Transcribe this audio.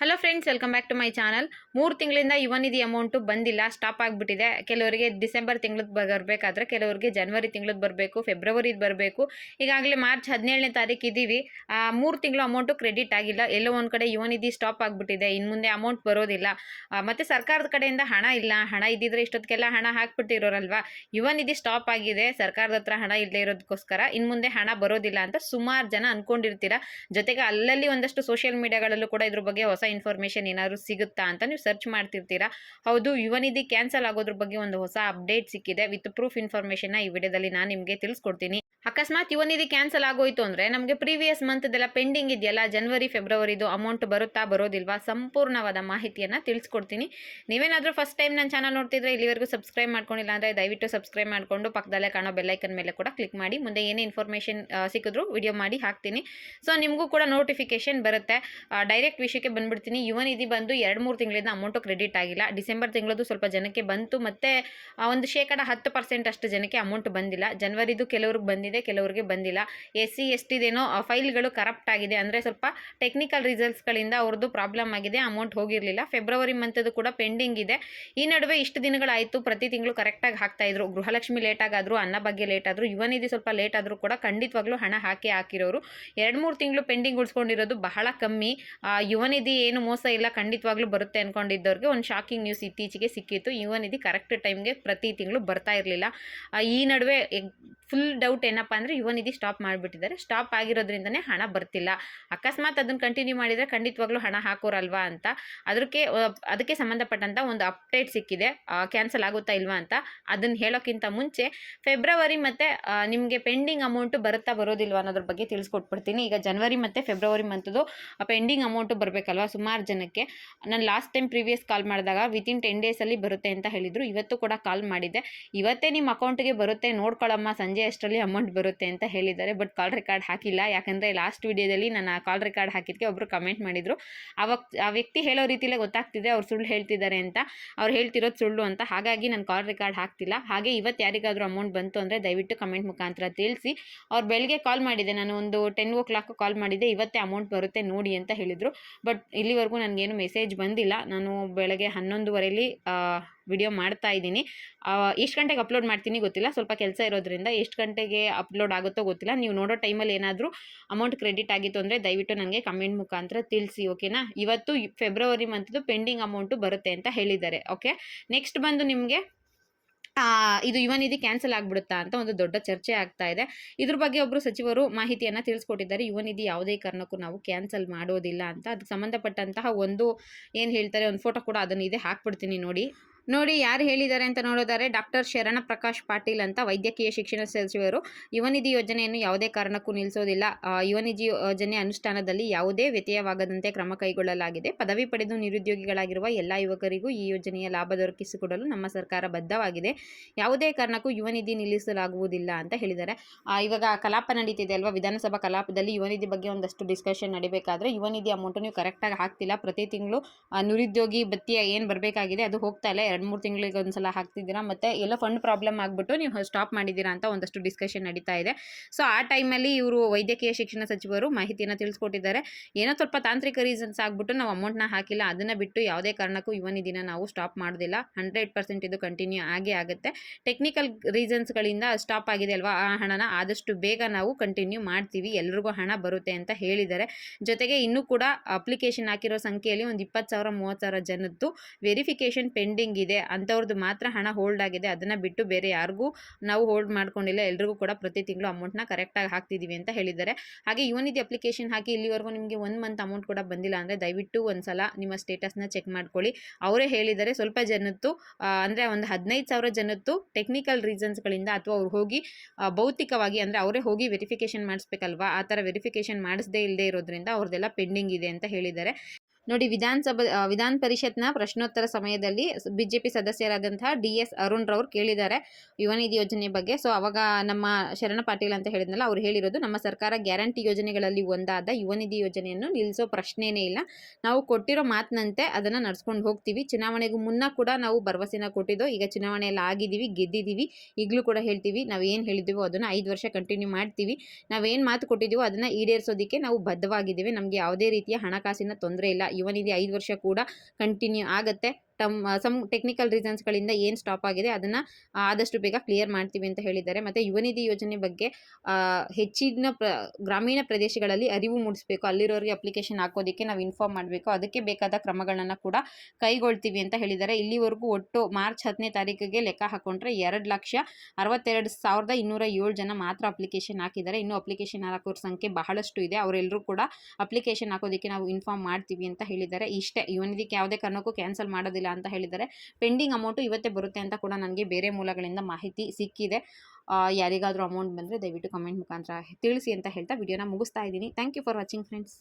Hello friends welcome back to my channel ಮೂರು ತಿಂಗಳಿಂದ Yuvanidhi amount ಬಂದಿಲ್ಲ ಸ್ಟಾಪ್ ಆಗಿಬಿಟ್ಟಿದೆ. ಕೆಲವರಿಗೆ ಡಿಸೆಂಬರ್ ತಿಂಗಳದ್ದು ಬರಬೇಕಾದ್ರೆ ಕೆಲವರಿಗೆ ಜನವರಿ ತಿಂಗಳದ್ದು ಬರಬೇಕು ಫೆಬ್ರವರಿದು ಬರಬೇಕು. ಈಗಾಗಲೇ ಮಾರ್ಚ್ ಹದಿನೇಳನೇ ತಾರೀಕು ಇದ್ದೀವಿ ಮೂರು ತಿಂಗಳು ಅಮೌಂಟು ಕ್ರೆಡಿಟ್ ಆಗಿಲ್ಲ. ಎಲ್ಲೋ ಒಂದು ಕಡೆ ಯುವನಿಧಿ ಸ್ಟಾಪ್ ಆಗಿಬಿಟ್ಟಿದೆ. ಇನ್ನು ಮುಂದೆ ಅಮೌಂಟ್ ಬರೋದಿಲ್ಲ. ಮತ್ತು ಮತ್ತೆ ಸರ್ಕಾರದ ಕಡೆಯಿಂದ ಹಣ ಇಲ್ಲ. ಹಣ ಇದ್ದಿದ್ರೆ ಇಷ್ಟೊತ್ತಿಗೆಲ್ಲ ಹಣ ಹಾಕ್ಬಿಟ್ಟಿರೋರಲ್ವಾ? ಯುವನಿಧಿ ಸ್ಟಾಪ್ ಆಗಿದೆ. ಸರ್ಕಾರದ ಹತ್ರ ಹಣ ಇಲ್ಲದೇ ಇರೋದಕ್ಕೋಸ್ಕರ ಇನ್ನು ಮುಂದೆ ಹಣ ಬರೋದಿಲ್ಲ ಅಂತ ಸುಮಾರು ಜನ ಅಂದ್ಕೊಂಡಿರ್ತೀರ ಜೊತೆಗೆ ಅಲ್ಲಲ್ಲಿ ಒಂದಷ್ಟು ಸೋಷಿಯಲ್ ಮೀಡಿಯಾಗಳಲ್ಲೂ ಕೂಡ ಇದ್ರ ಬಗ್ಗೆ ಹೊಸ ಇನ್ಫಾರ್ಮೇಷನ್ ಏನಾದ್ರು ಸಿಗುತ್ತಾ ಅಂತ ನೀವು ಸರ್ಚ್ ಮಾಡ್ತಿರ್ತೀರಾ. ಹೌದು, ಯುವನಿಧಿ ಕ್ಯಾನ್ಸಲ್ ಆಗೋದ್ರ ಬಗ್ಗೆ ಒಂದು ಹೊಸ ಅಪ್ಡೇಟ್ ಸಿಕ್ಕಿದೆ. ವಿತ್ ಪ್ರೂಫ್ ಇನ್ಫಾರ್ಮೇಷನ್ನ ಈ ವಿಡಿಯೋದಲ್ಲಿ ನಾನು ನಿಮಗೆ ತಿಳಿಸ್ಕೊಡ್ತೀನಿ. ಅಕಸ್ಮಾತ್ ಯುವನಿಧಿ ಕ್ಯಾನ್ಸಲ್ ಆಗೋಯ್ತು ಅಂದರೆ ನಮಗೆ ಪ್ರೀವಿಯಸ್ ಮಂತ್ದೆಲ್ಲ ಪೆಂಡಿಂಗ್ ಇದೆಯಲ್ಲ ಜನವರಿ ಫೆಬ್ರವರಿದು ಅಮೌಂಟ್ ಬರುತ್ತಾ ಬರೋದಿಲ್ವಾ? ಸಂಪೂರ್ಣವಾದ ಮಾಹಿತಿಯನ್ನು ತಿಳಿಸ್ಕೊಡ್ತೀನಿ. ನೀವೇನಾದರೂ ಫಸ್ಟ್ ಟೈಮ್ ನನ್ನ ಚಾನಲ್ ನೋಡ್ತಿದ್ರೆ ಇಲ್ಲಿವರೆಗೂ ಸಬ್ಸ್ಕ್ರೈಬ್ ಮಾಡ್ಕೊಂಡಿಲ್ಲ ಅಂದರೆ ದಯವಿಟ್ಟು ಸಬ್ಸ್ಕ್ರೈಬ್ ಮಾಡಿಕೊಂಡು ಪಕ್ಕದಲ್ಲೇ ಕಾಣೋ ಬೆಲ್ಲೈಕನ್ ಮೇಲೆ ಕೂಡ ಕ್ಲಿಕ್ ಮಾಡಿ. ಮುಂದೆ ಏನೇ ಇನ್ಫಾರ್ಮೇಷನ್ ಸಿಕ್ಕಿದ್ರು ವಿಡಿಯೋ ಮಾಡಿ ಹಾಕ್ತೀನಿ. ಸೊ ನಿಮಗೂ ಕೂಡ ನೋಟಿಫಿಕೇಶನ್ ಬರುತ್ತೆ. ಡೈರೆಕ್ಟ್ ವಿಷಯಕ್ಕೆ ಬಂದ್ಬಿಡ್ತೀನಿ. ಇದು ಬಂದು ಎರಡು ಮೂರು ತಿಂಗಳಿಂದ ಅಮೌಂಟು ಕ್ರೆಡಿಟ್ ಆಗಿಲ್ಲ. ಡಿಸೆಂಬರ್ ತಿಂಗಳದು ಸ್ವಲ್ಪ ಜನಕ್ಕೆ ಬಂತು. ಮತ್ತು ಒಂದು ಶೇಕಡ ಹತ್ತು ಪರ್ಸೆಂಟ್ ಅಷ್ಟು ಜನಕ್ಕೆ ಅಮೌಂಟ್ ಬಂದಿಲ್ಲ. ಜನವರಿದು ಕೆಲವ್ರಿಗೆ ಬಂದಿದೆ. ಕೆಲವ್ರಿಗೆ ಬಂದಿಲ್ಲ. ಎಸ್ ಸಿ ಎಸ್ ಟಿದೇನೋ ಫೈಲ್ಗಳು ಕರಪ್ಟ್ ಆಗಿದೆ. ಅಂದರೆ ಸ್ವಲ್ಪ ಟೆಕ್ನಿಕಲ್ ರಿಸಲ್ಟ್ಸ್ಗಳಿಂದ ಅವ್ರದ್ದು ಪ್ರಾಬ್ಲಮ್ ಆಗಿದೆ ಅಮೌಂಟ್ ಹೋಗಿರಲಿಲ್ಲ. ಫೆಬ್ರವರಿ ಮಂತದ್ದು ಕೂಡ ಪೆಂಡಿಂಗ್ ಇದೆ. ಈ ನಡುವೆ ಇಷ್ಟು ದಿನಗಳಾಯಿತು, ಪ್ರತಿ ತಿಂಗಳು ಕರೆಕ್ಟಾಗಿ ಹಾಕ್ತಾ ಇದ್ರು. ಗೃಹಲಕ್ಷ್ಮಿ ಲೇಟ್ ಆಗಾದ್ರು ಅನ್ನ ಬಗ್ಗೆ ಲೇಟ್ ಆದರೂ, ಯುವನಿಧಿ ಸ್ವಲ್ಪ ಲೇಟ್ ಆದರೂ ಕೂಡ ಖಂಡಿತವಾಗ್ಲೂ ಹಣ ಹಾಕಿ ಹಾಕಿರೋರು. ಎರಡು ಮೂರು ತಿಂಗಳು ಪೆಂಡಿಂಗ್ ಉಳಿಸ್ಕೊಂಡಿರೋದು ಬಹಳ ಕಮ್ಮಿ. ಯುವನಿಧಿ ಏನು ಮೋಸ ಇಲ್ಲ, ಖಂಡಿತವಾಗ್ಲೂ ಬರುತ್ತೆ ಅಂದ್ಕೊಂಡಿದ್ದವ್ರಿಗೆ ಒಂದು ಶಾಕಿಂಗ್ ನ್ಯೂಸ್ ಇತ್ತೀಚೆಗೆ ಸಿಕ್ಕಿತ್ತು ಯುವನಿಧಿ ಕರೆಕ್ಟ್ ಟೈಮ್ಗೆ ಪ್ರತಿ ತಿಂಗಳು ಬರ್ತಾ ಇರಲಿಲ್ಲ. ಈ ನಡುವೆ ಫುಲ್ ಡೌಟ್ ಏನಪ್ಪ ಅಂದರೆ ಯುವನಿಧಿ ಸ್ಟಾಪ್ ಮಾಡಿಬಿಟ್ಟಿದ್ದಾರೆ. ಸ್ಟಾಪ್ ಆಗಿರೋದ್ರಿಂದನೇ ಹಣ ಬರ್ತಿಲ್ಲ. ಅಕಸ್ಮಾತ್ ಅದನ್ನು ಕಂಟಿನ್ಯೂ ಮಾಡಿದರೆ ಖಂಡಿತವಾಗ್ಲೂ ಹಣ ಹಾಕೋರಲ್ವಾ ಅಂತ. ಅದಕ್ಕೆ ಅದಕ್ಕೆ ಸಂಬಂಧಪಟ್ಟಂಥ ಒಂದು ಅಪ್ಡೇಟ್ ಸಿಕ್ಕಿದೆ. ಕ್ಯಾನ್ಸಲ್ ಆಗುತ್ತಾ ಇಲ್ವಾ ಅಂತ ಅದನ್ನು ಹೇಳೋಕ್ಕಿಂತ ಮುಂಚೆ ಫೆಬ್ರವರಿ ಮತ್ತು ನಿಮಗೆ ಪೆಂಡಿಂಗ್ ಅಮೌಂಟು ಬರುತ್ತಾ ಬರೋದಿಲ್ವಾ ಅನ್ನೋದ್ರ ಬಗ್ಗೆ ತಿಳಿಸ್ಕೊಟ್ಬಿಡ್ತೀನಿ. ಈಗ ಜನವರಿ ಮತ್ತು ಫೆಬ್ರವರಿ ಮಂತದ್ದು ಪೆಂಡಿಂಗ್ ಅಮೌಂಟು ಬರಬೇಕಲ್ವಾ ಸುಮಾರು ಜನಕ್ಕೆ. ನಾನು ಲಾಸ್ಟ್ ಟೈಮ್ ಪ್ರೀವಿಯಸ್ ಕಾಲ್ ಮಾಡಿದಾಗ ವಿತಿನ್ ಟೆನ್ ಡೇಸಲ್ಲಿ ಬರುತ್ತೆ ಅಂತ ಹೇಳಿದರು. ಇವತ್ತು ಕೂಡ ಕಾಲ್ ಮಾಡಿದ್ದೆ. ಇವತ್ತೇ ನಿಮ್ಮ ಅಕೌಂಟಿಗೆ ಬರುತ್ತೆ ನೋಡ್ಕೊಳ್ಳಮ್ಮ ಸಂಜೆ ಅಷ್ಟರಲ್ಲಿ ಅಮೌಂಟ್ ಬರುತ್ತೆ ಅಂತ ಹೇಳಿದ್ದಾರೆ, ಬಟ್ ಕಾಲ್ ರೆಕಾರ್ಡ್ ಹಾಕಿಲ್ಲ. ಯಾಕಂದರೆ ಲಾಸ್ಟ್ ವಿಡಿಯೋದಲ್ಲಿ ನಾನು ಕಾಲ್ ರೆಕಾರ್ಡ್ ಹಾಕಿದ್ದಕ್ಕೆ ಒಬ್ಬರು ಕಮೆಂಟ್ ಮಾಡಿದರು. ಆವಾಗ ಆ ವ್ಯಕ್ತಿ ಹೇಳೋ ರೀತಿಲೇ ಗೊತ್ತಾಗ್ತಿದೆ ಅವ್ರು ಸುಳ್ಳು ಹೇಳ್ತಿದ್ದಾರೆ ಅಂತ. ಅವ್ರು ಹೇಳ್ತಿರೋದು ಸುಳ್ಳು ಅಂತ. ಹಾಗಾಗಿ ನಾನು ಕಾಲ್ ರೆಕಾರ್ಡ್ ಹಾಕ್ತಿಲ್ಲ. ಹಾಗೆ ಇವತ್ತು ಯಾರಿಗಾದರೂ ಅಮೌಂಟ್ ಬಂತು ಅಂದರೆ ದಯವಿಟ್ಟು ಕಮೆಂಟ್ ಮುಖಾಂತರ ತಿಳಿಸಿ. ಅವ್ರು ಬೆಳಗ್ಗೆ ಕಾಲ್ ಮಾಡಿದೆ, ನಾನು ಒಂದು ಟೆನ್ ಓ ಕ್ಲಾಕ್ ಕಾಲ್ ಮಾಡಿದೆ, ಇವತ್ತೇ ಅಮೌಂಟ್ ಬರುತ್ತೆ ನೋಡಿ ಅಂತ ಹೇಳಿದರು. ಬಟ್ ಇಲ್ಲಿವರೆಗೂ ನನಗೇನು ಮೆಸೇಜ್ ಬಂದಿಲ್ಲ. ನಾನು ಬೆಳಗ್ಗೆ ಹನ್ನೊಂದುವರೆಯಲ್ಲಿ ವಿಡಿಯೋ ಮಾಡ್ತಾ ಇದ್ದೀನಿ. ಎಷ್ಟು ಗಂಟೆಗೆ ಅಪ್ಲೋಡ್ ಮಾಡ್ತೀನಿ ಗೊತ್ತಿಲ್ಲ. ಸ್ವಲ್ಪ ಕೆಲಸ ಇರೋದ್ರಿಂದ ಎಷ್ಟು ಗಂಟೆಗೆ ಅಪ್ಲೋಡ್ ಆಗುತ್ತೋ ಗೊತ್ತಿಲ್ಲ. ನೀವು ನೋಡೋ ಟೈಮಲ್ಲಿ ಏನಾದರೂ ಅಮೌಂಟ್ ಕ್ರೆಡಿಟ್ ಆಗಿತ್ತು ಅಂದರೆ ದಯವಿಟ್ಟು ನನಗೆ ಕಮೆಂಟ್ ಮುಖಾಂತರ ತಿಳಿಸಿ ಓಕೆನಾ ಇವತ್ತು ಫೆಬ್ರವರಿ ಮಂತ್ದು ಪೆಂಡಿಂಗ್ ಅಮೌಂಟು ಬರುತ್ತೆ ಅಂತ ಹೇಳಿದ್ದಾರೆ ಓಕೆ ನೆಕ್ಸ್ಟ್ ಬಂದು ನಿಮಗೆ ಇದು ಯುವನಿಧಿ ಕ್ಯಾನ್ಸಲ್ ಆಗ್ಬಿಡುತ್ತಾ ಅಂತ ಒಂದು ದೊಡ್ಡ ಚರ್ಚೆ ಆಗ್ತಾ ಇದೆ. ಇದ್ರ ಬಗ್ಗೆ ಒಬ್ಬರು ಸಚಿವರು ಮಾಹಿತಿಯನ್ನು ತಿಳಿಸ್ಕೊಟ್ಟಿದ್ದಾರೆ. ಯುವನಿಧಿ ಯಾವುದೇ ಕಾರಣಕ್ಕೂ ನಾವು ಕ್ಯಾನ್ಸಲ್ ಮಾಡೋದಿಲ್ಲ ಅಂತ. ಅದಕ್ಕೆ ಸಂಬಂಧಪಟ್ಟಂತಹ ಒಂದು, ಏನು ಹೇಳ್ತಾರೆ, ಒಂದು ಫೋಟೋ ಕೂಡ ಅದನ್ನು ಇದೆ ಹಾಕ್ಬಿಡ್ತೀನಿ ನೋಡಿ. ನೋಡಿ ಯಾರು ಹೇಳಿದ್ದಾರೆ ಅಂತ ನೋಡೋದಾದ್ರೆ ಡಾಕ್ಟರ್ ಶರಣ ಪ್ರಕಾಶ್ ಪಾಟೀಲ್ ಅಂತ ವೈದ್ಯಕೀಯ ಶಿಕ್ಷಣ ಸಚಿವರು. ಯುವನಿಧಿ ಯೋಜನೆಯನ್ನು ಯಾವುದೇ ಕಾರಣಕ್ಕೂ ನಿಲ್ಲಿಸೋದಿಲ್ಲ. ಯುವನಿಧಿ ಯೋಜನೆ ಅನುಷ್ಠಾನದಲ್ಲಿ ಯಾವುದೇ ವ್ಯತ್ಯಯವಾಗದಂತೆ ಕ್ರಮ ಕೈಗೊಳ್ಳಲಾಗಿದೆ. ಪದವಿ ಪಡೆದು ನಿರುದ್ಯೋಗಿಗಳಾಗಿರುವ ಎಲ್ಲ ಯುವಕರಿಗೂ ಈ ಯೋಜನೆಯ ಲಾಭ ದೊರಕಿಸಿಕೊಡಲು ನಮ್ಮ ಸರ್ಕಾರ ಬದ್ಧವಾಗಿದೆ. ಯಾವುದೇ ಕಾರಣಕ್ಕೂ ಯುವನಿಧಿ ನಿಲ್ಲಿಸಲಾಗುವುದಿಲ್ಲ ಅಂತ ಹೇಳಿದ್ದಾರೆ. ಇವಾಗ ಕಲಾಪ ನಡೀತಿದೆ ಅಲ್ವಾ? ವಿಧಾನಸಭಾ ಕಲಾಪದಲ್ಲಿ ಯುವನಿಧಿ ಬಗ್ಗೆ ಒಂದಷ್ಟು ಡಿಸ್ಕಷನ್ ನಡಿಬೇಕಾದ್ರೆ ಯುವನಿಧಿ ಅಮೌಂಟ್ ನೀವು ಕರೆಕ್ಟಾಗಿ ಹಾಕ್ತಿಲ್ಲ. ಪ್ರತಿ ತಿಂಗಳು ನಿರುದ್ಯೋಗಿ ಭತ್ಯೆ ಏನು ಬರಬೇಕಾಗಿದೆ ಅದು ಹೋಗ್ತಾ ಇಲ್ಲ. ಎರಡು ಮೂರು ತಿಂಗಳಿಗೆ ಒಂದ್ಸಲ ಹಾಕ್ತಿದ್ದೀರಾ? ಮತ್ತು ಎಲ್ಲ ಫಂಡ್ ಪ್ರಾಬ್ಲಮ್ ಆಗಿಬಿಟ್ಟು ನೀವು ಸ್ಟಾಪ್ ಮಾಡಿದ್ದೀರಾ ಅಂತ ಒಂದಷ್ಟು ಡಿಸ್ಕಷನ್ ನಡೀತಾ ಇದೆ. ಸೊ ಆ ಟೈಮಲ್ಲಿ ಇವರು ವೈದ್ಯಕೀಯ ಶಿಕ್ಷಣ ಸಚಿವರು ಮಾಹಿತಿಯನ್ನು ತಿಳಿಸ್ಕೊಟ್ಟಿದ್ದಾರೆ. ಏನೋ ಸ್ವಲ್ಪ ತಾಂತ್ರಿಕ ರೀಸನ್ಸ್ ಆಗಿಬಿಟ್ಟು ನಾವು ಅಮೌಂಟ್ನ ಹಾಕಿಲ್ಲ. ಅದನ್ನು ಬಿಟ್ಟು ಯಾವುದೇ ಕಾರಣಕ್ಕೂ ಯುವನಿಧಿನ ನಾವು ಸ್ಟಾಪ್ ಮಾಡೋದಿಲ್ಲ. ಹಂಡ್ರೆಡ್ ಪರ್ಸೆಂಟ್ ಇದು ಕಂಟಿನ್ಯೂ ಆಗೇ ಆಗುತ್ತೆ. ಟೆಕ್ನಿಕಲ್ ರೀಸನ್ಸ್ಗಳಿಂದ ಸ್ಟಾಪ್ ಆಗಿದೆ ಅಲ್ವಾ? ಆ ಹಣನ ಆದಷ್ಟು ಬೇಗ ನಾವು ಕಂಟಿನ್ಯೂ ಮಾಡ್ತೀವಿ. ಎಲ್ರಿಗೂ ಹಣ ಬರುತ್ತೆ ಅಂತ ಹೇಳಿದ್ದಾರೆ. ಜೊತೆಗೆ ಇನ್ನೂ ಕೂಡ ಅಪ್ಲಿಕೇಶನ್ ಹಾಕಿರೋ ಸಂಖ್ಯೆಯಲ್ಲಿ ಒಂದು ಇಪ್ಪತ್ತು ಸಾವಿರ, ಮೂವತ್ತು ಸಾವಿರ ಜನದ್ದು ವೆರಿಫಿಕೇಶನ್ ಪೆಂಡಿಂಗ್ ಇದೆ ಅಂಥವ್ರದ್ದು ಮಾತ್ರ ಹಣ ಹೋಲ್ಡ್ ಆಗಿದೆ, ಅದನ್ನು ಬಿಟ್ಟು ಬೇರೆ ಯಾರಿಗೂ ನಾವು ಹೋಲ್ಡ್ ಮಾಡ್ಕೊಂಡಿಲ್ಲ, ಎಲ್ರಿಗೂ ಕೂಡ ಪ್ರತಿ ತಿಂಗಳು ಅಮೌಂಟ್ನ ಕರೆಕ್ಟಾಗಿ ಹಾಕ್ತಿದ್ದೀವಿ ಅಂತ ಹೇಳಿದ್ದಾರೆ. ಹಾಗೆ ಯುವನಿಧಿ ಅಪ್ಲಿಕೇಶನ್ ಹಾಕಿ ಇಲ್ಲಿವರೆಗೂ ನಿಮಗೆ ಒಂದು ಮಂತ್ ಅಮೌಂಟ್ ಕೂಡ ಬಂದಿಲ್ಲ ಅಂದರೆ ದಯವಿಟ್ಟು ಒಂದು ಸಲ ನಿಮ್ಮ ಸ್ಟೇಟಸ್ನ ಚೆಕ್ ಮಾಡ್ಕೊಳ್ಳಿ. ಅವರೇ ಹೇಳಿದ್ದಾರೆ ಸ್ವಲ್ಪ ಜನದ್ದು ಅಂದರೆ ಒಂದು ಹದಿನೈದು ಸಾವಿರ ಜನದ್ದು ಟೆಕ್ನಿಕಲ್ ರೀಸನ್ಸ್ಗಳಿಂದ ಅಥವಾ ಅವ್ರು ಹೋಗಿ ಭೌತಿಕವಾಗಿ ಅಂದರೆ ಅವರೇ ಹೋಗಿ ವೆರಿಫಿಕೇಶನ್ ಮಾಡಿಸ್ಬೇಕಲ್ವಾ? ಆ ಥರ ವೆರಿಫಿಕೇಶನ್ ಮಾಡಿಸದೇ ಇಲ್ಲದೆ ಇರೋದ್ರಿಂದ ಅವ್ರದ್ದೆಲ್ಲ ಪೆಂಡಿಂಗ್ ಇದೆ ಅಂತ ಹೇಳಿದ್ದಾರೆ. ನೋಡಿ, ವಿಧಾನಸಭಾ ವಿಧಾನ ಪರಿಷತ್ನ ಪ್ರಶ್ನೋತ್ತರ ಸಮಯದಲ್ಲಿ ಬಿಜೆಪಿ ಸದಸ್ಯರಾದಂತಹ ಡಿ ಎಸ್ ಅರುಣ್ ರವರು ಕೇಳಿದ್ದಾರೆ ಯುವನಿಧಿ ಯೋಜನೆ ಬಗ್ಗೆ. ಸೊ, ಅವಾಗ ನಮ್ಮ ಶರಣ ಪಾಟೀಲ್ ಅಂತ ಹೇಳಿದ್ನಲ್ಲ, ಅವ್ರು ಹೇಳಿರೋದು, ನಮ್ಮ ಸರ್ಕಾರ ಗ್ಯಾರಂಟಿ ಯೋಜನೆಗಳಲ್ಲಿ ಒಂದಾದ ಯುವನಿಧಿ ಯೋಜನೆಯನ್ನು ನಿಲ್ಲಿಸೋ ಪ್ರಶ್ನೆನೇ ಇಲ್ಲ. ನಾವು ಕೊಟ್ಟಿರೋ ಮಾತಿನಂತೆ ಅದನ್ನು ನಡ್ಸ್ಕೊಂಡು ಹೋಗ್ತೀವಿ. ಚುನಾವಣೆಗೂ ಮುನ್ನ ಕೂಡ ನಾವು ಭರವಸೆನ ಕೊಟ್ಟಿದ್ದು, ಈಗ ಚುನಾವಣೆಯಲ್ಲಿ ಆಗಿದ್ದೀವಿ, ಗೆದ್ದಿದ್ದೀವಿ, ಈಗಲೂ ಕೂಡ ಹೇಳ್ತೀವಿ, ನಾವು ಏನು ಹೇಳಿದ್ದೀವೋ ಅದನ್ನು ಐದು ವರ್ಷ ಕಂಟಿನ್ಯೂ ಮಾಡ್ತೀವಿ. ನಾವೇನು ಮಾತು ಕೊಟ್ಟಿದ್ದೀವೋ ಅದನ್ನು ಈಡೇರಿಸೋದಕ್ಕೆ ನಾವು ಬದ್ಧವಾಗಿದ್ದೀವಿ. ನಮಗೆ ಯಾವುದೇ ರೀತಿಯ ಹಣಕಾಸಿನ ತೊಂದರೆ ಇಲ್ಲ. ಯುವನಿಧಿ ಐದು ವರ್ಷ ಕೂಡ ಕಂಟಿನ್ಯೂ ಆಗುತ್ತೆ. ಟಮ್ ಸಮ್ ಟೆಕ್ನಿಕಲ್ ರೀಸನ್ಸ್ಗಳಿಂದ ಏನು ಸ್ಟಾಪ್ ಆಗಿದೆ ಅದನ್ನು ಆದಷ್ಟು ಬೇಗ ಕ್ಲಿಯರ್ ಮಾಡ್ತೀವಿ ಅಂತ ಹೇಳಿದ್ದಾರೆ. ಮತ್ತು ಯುವನಿಧಿ ಯೋಜನೆ ಬಗ್ಗೆ ಹೆಚ್ಚಿನ ಪ್ರ, ಗ್ರಾಮೀಣ ಪ್ರದೇಶಗಳಲ್ಲಿ ಅರಿವು ಮೂಡಿಸಬೇಕು, ಅಲ್ಲಿರೋರಿಗೆ ಅಪ್ಲಿಕೇಶನ್ ಹಾಕೋದಕ್ಕೆ ನಾವು ಇನ್ಫಾರ್ಮ್ ಮಾಡಬೇಕು, ಅದಕ್ಕೆ ಬೇಕಾದ ಕ್ರಮಗಳನ್ನು ಕೂಡ ಕೈಗೊಳ್ತೀವಿ ಅಂತ ಹೇಳಿದ್ದಾರೆ. ಇಲ್ಲಿವರೆಗೂ ಒಟ್ಟು ಮಾರ್ಚ್ ಹತ್ತನೇ ತಾರೀಕಿಗೆ ಲೆಕ್ಕ ಹಾಕೊಂಡ್ರೆ ಎರಡು ಲಕ್ಷ ಅರವತ್ತೆರಡು ಸಾವಿರದ ಇನ್ನೂರ ಏಳು ಜನ ಮಾತ್ರ ಅಪ್ಲಿಕೇಶನ್ ಹಾಕಿದ್ದಾರೆ. ಇನ್ನೂ ಅಪ್ಲಿಕೇಶನ್ ಹಾಕೋರ ಸಂಖ್ಯೆ ಬಹಳಷ್ಟು ಇದೆ. ಅವರೆಲ್ಲರೂ ಕೂಡ ಅಪ್ಲಿಕೇಶನ್ ಹಾಕೋದಕ್ಕೆ ನಾವು ಇನ್ಫಾರ್ಮ್ ಮಾಡ್ತೀವಿ ಅಂತ ಹೇಳಿದ್ದಾರೆ. ಇಷ್ಟೇ ಇವನಿದಕ್ಕೆ ಯಾವುದೇ ಕಾರಣಕ್ಕೂ ಕ್ಯಾನ್ಸಲ್ ಮಾಡೋದಿಲ್ಲ. ಅಂತ ಹೇಳಿದ್ದಾರೆ. ಪೆಂಡಿಂಗ್ ಅಮೌಂಟು ಇವತ್ತೇ ಬರುತ್ತೆ ಅಂತ ಕೂಡ ನನಗೆ ಬೇರೆ ಮೂಲಗಳಿಂದ ಮಾಹಿತಿ ಸಿಕ್ಕಿದೆ. ಯಾರಿಗಾದರೂ ಅಮೌಂಟ್ ಬಂದರೆ ದಯವಿಟ್ಟು ಕಮೆಂಟ್ ಮುಖಾಂತರ ತಿಳಿಸಿ ಅಂತ ಹೇಳ್ತಾ ವಿಡಿಯೋನ ಮುಗಿಸ್ತಾ ಇದ್ದೀನಿ. Thank you for watching friends